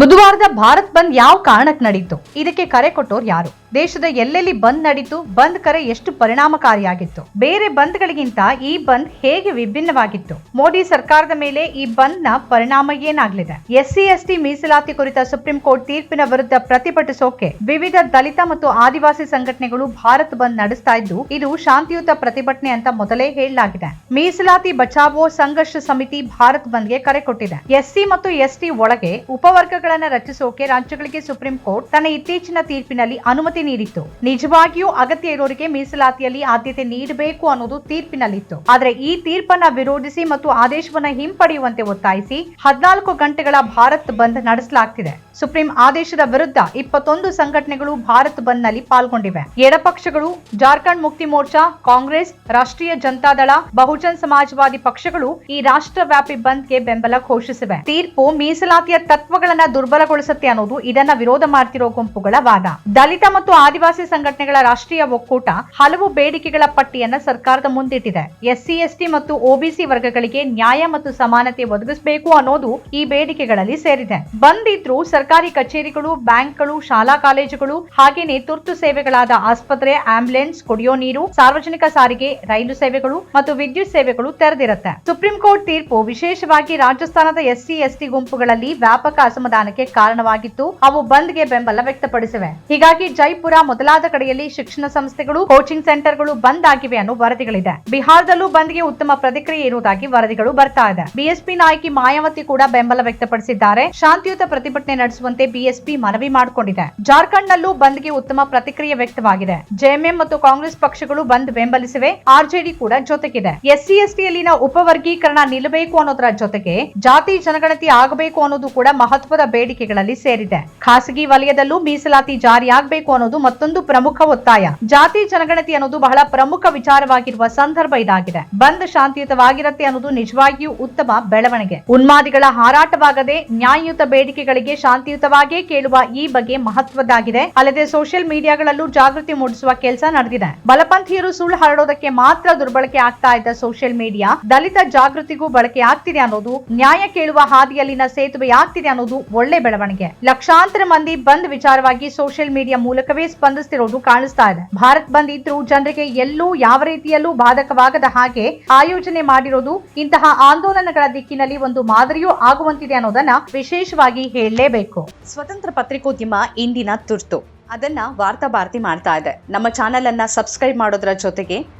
ಬುಧವಾರದ ಭಾರತ್ ಬಂದ್ ಯಾವ ಕಾರಣಕ್ಕೆ ನಡೀತು? ಇದಕ್ಕೆ ಕರೆ ಕೊಟ್ಟೋರು ಯಾರು? ದೇಶದ ಎಲ್ಲೆಲ್ಲಿ ಬಂದ್ ನಡೀತು, ಬಂದ್ ಕರೆ ಎಷ್ಟು ಪರಿಣಾಮಕಾರಿಯಾಗಿತ್ತು? ಬೇರೆ ಬಂದ್ಗಳಿಗಿಂತ ಈ ಬಂದ್ ಹೇಗೆ ವಿಭಿನ್ನವಾಗಿತ್ತು? ಮೋದಿ ಸರ್ಕಾರದ ಮೇಲೆ ಈ ಬಂದ್ನ ಪರಿಣಾಮ ಏನಾಗಲಿದೆ? ಎಸ್ಸಿ, ಎಸ್ಟಿ ಮೀಸಲಾತಿ ಕುರಿತ ಸುಪ್ರೀಂ ಕೋರ್ಟ್ ತೀರ್ಪಿನ ವಿರುದ್ಧ ಪ್ರತಿಭಟಿಸೋಕೆ ವಿವಿಧ ದಲಿತ ಮತ್ತು ಆದಿವಾಸಿ ಸಂಘಟನೆಗಳು ಭಾರತ್ ಬಂದ್ ನಡೆಸ್ತಾ ಇದ್ದು, ಇದು ಶಾಂತಿಯುತ ಪ್ರತಿಭಟನೆ ಅಂತ ಮೊದಲೇ ಹೇಳಲಾಗಿದೆ. ಮೀಸಲಾತಿ ಬಚಾವೋ ಸಂಘರ್ಷ ಸಮಿತಿ ಭಾರತ್ ಬಂದ್ಗೆ ಕರೆ ಕೊಟ್ಟಿದೆ. ಎಸ್ಸಿ ಮತ್ತು ಎಸ್ಟಿ ಒಳಗೆ ಉಪವರ್ಗಗಳನ್ನ ರಚಿಸೋಕೆ ರಾಜ್ಯಗಳಿಗೆ ಸುಪ್ರೀಂ ಕೋರ್ಟ್ ತನ್ನ ಇತ್ತೀಚಿನ ತೀರ್ಪಿನಲ್ಲಿ ಅನುಮತಿ ನೀಡಿತ್ತು. ನಿಜವಾಗಿಯೂ ಅಗತ್ಯ ಇರೋರಿಗೆ ಮೀಸಲಾತಿಯಲ್ಲಿ ಆದ್ಯತೆ ನೀಡಬೇಕು ಅನ್ನೋದು ತೀರ್ಪಿನಲ್ಲಿತ್ತು. ಆದರೆ ಈ ತೀರ್ಪನ್ನ ವಿರೋಧಿಸಿ ಮತ್ತು ಆದೇಶವನ್ನ ಹಿಂಪಡೆಯುವಂತೆ ಒತ್ತಾಯಿಸಿ ಹದಿನಾಲ್ಕು ಗಂಟೆಗಳ ಭಾರತ್ ಬಂದ್ ನಡೆಸಲಾಗ್ತಿದೆ. ಸುಪ್ರೀಂ ಆದೇಶದ ವಿರುದ್ಧ ಇಪ್ಪತ್ತೊಂದು ಸಂಘಟನೆಗಳು ಭಾರತ್ ಬಂದ್ನಲ್ಲಿ ಪಾಲ್ಗೊಂಡಿವೆ ಎಡಪಕ್ಷಗಳು ಜಾರ್ಖಂಡ್ ಮುಕ್ತಿ ಮೋರ್ಚಾ, ಕಾಂಗ್ರೆಸ್, ರಾಷ್ಟ್ರೀಯ ಜನತಾದಳ ಬಹುಜನ್ ಸಮಾಜವಾದಿ ಪಕ್ಷಗಳು ಈ ರಾಷ್ಟ್ರವ್ಯಾಪಿ ಬಂದ್ಗೆ ಬೆಂಬಲ ಘೋಷಿಸಿವೆ. ತೀರ್ಪು ಮೀಸಲಾತಿಯ ತತ್ವಗಳನ್ನ ದುರ್ಬಲಗೊಳಿಸುತ್ತೆ ಅನ್ನೋದು ಇದನ್ನ ವಿರೋಧ ಮಾಡ್ತಿರೋ ಗುಂಪುಗಳ ವಾದ. ದಲಿತ ಮತ್ತು ಆದಿವಾಸಿ ಸಂಘಟನೆಗಳ ರಾಷ್ಟ್ರೀಯ ಒಕ್ಕೂಟ ಹಲವು ಬೇಡಿಕೆಗಳ ಪಟ್ಟಿಯನ್ನು ಸರ್ಕಾರದ ಮುಂದಿಟ್ಟಿದೆ. ಎಸ್ಸಿ, ಎಸ್ಟಿ ಮತ್ತು ಒಬಿಸಿ ವರ್ಗಗಳಿಗೆ ನ್ಯಾಯ ಮತ್ತು ಸಮಾನತೆ ಒದಗಿಸಬೇಕು ಅನ್ನೋದು ಈ ಬೇಡಿಕೆಗಳಲ್ಲಿ ಸೇರಿದೆ. ಬಂದ್ ಸರ್ಕಾರಿ ಕಚೇರಿಗಳು, ಬ್ಯಾಂಕ್ಗಳು, ಶಾಲಾ ಕಾಲೇಜುಗಳು ಹಾಗೇನೆ ತುರ್ತು ಸೇವೆಗಳಾದ ಆಸ್ಪತ್ರೆ, ಆಂಬ್ಯುಲೆನ್ಸ್, ಕುಡಿಯೋ ನೀರು, ಸಾರ್ವಜನಿಕ ಸಾರಿಗೆ, ರೈಲು ಸೇವೆಗಳು ಮತ್ತು ವಿದ್ಯುತ್ ಸೇವೆಗಳು ತೆರೆದಿರುತ್ತೆ. ಸುಪ್ರೀಂ ಕೋರ್ಟ್ ತೀರ್ಪು ವಿಶೇಷವಾಗಿ ರಾಜಸ್ಥಾನದ ಎಸ್ಸಿ, ಎಸ್ಟಿ ಗುಂಪುಗಳಲ್ಲಿ ವ್ಯಾಪಕ ಅಸಮಾಧಾನಕ್ಕೆ ಕಾರಣವಾಗಿತ್ತು. ಅವು ಬಂದ್ಗೆ ಬೆಂಬಲ ವ್ಯಕ್ತಪಡಿಸಿವೆ. ಹೀಗಾಗಿ ಜೈಪುರ ಮೊದಲಾದ ಕಡೆಯಲ್ಲಿ ಶಿಕ್ಷಣ ಸಂಸ್ಥೆಗಳು ಕೋಚಿಂಗ್ ಸೆಂಟರ್ಗಳು ಬಂದ್ ಆಗಿವೆ ಅನ್ನೋ ವರದಿಗಳಿದೆ. ಬಿಹಾರದಲ್ಲೂ ಬಂದ್ಗೆ ಉತ್ತಮ ಪ್ರತಿಕ್ರಿಯೆ ಇರುವುದಾಗಿ ವರದಿಗಳು ಬರ್ತಾ ಇದೆ. ಬಿಎಸ್ಪಿ ನಾಯಕಿ ಮಾಯಾವತಿ ಕೂಡ ಬೆಂಬಲ ವ್ಯಕ್ತಪಡಿಸಿದ್ದಾರೆ. ಶಾಂತಿಯುತ ಪ್ರತಿಭಟನೆ ನಡೆಸುವಂತೆ ಬಿಎಸ್ಪಿ ಮನವಿ ಮಾಡಿಕೊಂಡಿದೆ. ಜಾರ್ಖಂಡ್ ನಲ್ಲೂ ಬಂದ್ಗೆ ಉತ್ತಮ ಪ್ರತಿಕ್ರಿಯೆ ವ್ಯಕ್ತವಾಗಿದೆ. ಜೆಎಂಎಂ ಮತ್ತು ಕಾಂಗ್ರೆಸ್ ಪಕ್ಷಗಳು ಬಂದ್ ಬೆಂಬಲಿಸಿವೆ. ಆರ್ಜೆಡಿ ಕೂಡ ಜೊತೆಗಿದೆ. ಎಸ್ಸಿ, ಎಸ್ಟಿಯಲ್ಲಿನ ಉಪವರ್ಗೀಕರಣ ನಿಲ್ಲಬೇಕು ಅನ್ನೋದರ ಜೊತೆಗೆ ಜಾತಿ ಜನಗಣತಿ ಆಗಬೇಕು ಅನ್ನೋದು ಕೂಡ ಮಹತ್ವದ ಬೇಡಿಕೆಗಳಲ್ಲಿ ಸೇರಿದೆ. ಖಾಸಗಿ ವಲಯದಲ್ಲೂ ಮೀಸಲಾತಿ ಜಾರಿಯಾಗಬೇಕು ಅನ್ನೋದು ಮತ್ತೊಂದು ಪ್ರಮುಖ ಒತ್ತಾಯ. ಜಾತಿ ಜನಗಣತಿ ಅನ್ನೋದು ಬಹಳ ಪ್ರಮುಖ ವಿಚಾರವಾಗಿರುವ ಸಂದರ್ಭ ಇದಾಗಿದೆ. ಬಂದ್ ಶಾಂತಿಯುತವಾಗಿರುತ್ತೆ ಅನ್ನೋದು ನಿಜವಾಗಿಯೂ ಉತ್ತಮ ಬೆಳವಣಿಗೆ. ಉನ್ಮಾದಿಗಳ ಹಾರಾಟವಾಗದೆ ನ್ಯಾಯಯುತ ಬೇಡಿಕೆಗಳಿಗೆ ಶಾಂತಿಯುತವಾಗಿಯೇ ಕೇಳುವ ಈ ಬಗ್ಗೆ ಮಹತ್ವದ್ದಾಗಿದೆ. ಅಲ್ಲದೆ ಸೋಷಿಯಲ್ ಮೀಡಿಯಾಗಳಲ್ಲೂ ಜಾಗೃತಿ ಮೂಡಿಸುವ ಕೆಲಸ ನಡೆದಿದೆ. ಬಲಪಂಥೀಯರು ಸುಳ್ಳು ಹರಡೋದಕ್ಕೆ ಮಾತ್ರ ದುರ್ಬಳಕೆ ಆಗ್ತಾ ಇದ್ದ ಸೋಷಿಯಲ್ ಮೀಡಿಯಾ ದಲಿತ ಜಾಗೃತಿಗೂ ಬಳಕೆ ಆಗ್ತಿದೆ ಅನ್ನೋದು, ನ್ಯಾಯ ಕೇಳುವ ಹಾದಿಯಲ್ಲಿನ ಸೇತುವೆ ಆಗ್ತಿದೆ ಅನ್ನೋದು ಒಳ್ಳೆ ಬೆಳವಣಿಗೆ. ಲಕ್ಷಾಂತರ ಮಂದಿ ಬಂದ್ ವಿಚಾರವಾಗಿ ಸೋಷಿಯಲ್ ಮೀಡಿಯಾ ಮೂಲಕವೇ ಸ್ಪಂದಿಸ್ತಿರೋದು ಕಾಣಿಸ್ತಾ ಇದೆ. ಭಾರತ್ ಬಂದ್ ಇದ್ರೂ ಜನರಿಗೆ ಎಲ್ಲೂ ಯಾವ ರೀತಿಯಲ್ಲೂ ಬಾಧಕವಾಗದ ಹಾಗೆ ಆಯೋಜನೆ ಮಾಡಿರೋದು ಇಂತಹ ಆಂದೋಲನಗಳ ದಿಕ್ಕಿನಲ್ಲಿ ಒಂದು ಮಾದರಿಯೂ ಆಗುವಂತಿದೆ ಅನ್ನೋದನ್ನ ವಿಶೇಷವಾಗಿ ಹೇಳಲೇಬೇಕು. ಸ್ವತಂತ್ರ ಪತ್ರಿಕೋದ್ಯಮ ಇಂದಿನ ತುರ್ತು. ಅದನ್ನ ವಾರ್ತಾ ಭಾರತಿ ಮಾಡ್ತಾ ಇದೆ. ನಮ್ಮ ಚಾನೆಲ್ ಅನ್ನ ಸಬ್ಸ್ಕ್ರೈಬ್ ಮಾಡೋದ್ರ ಜೊತೆಗೆ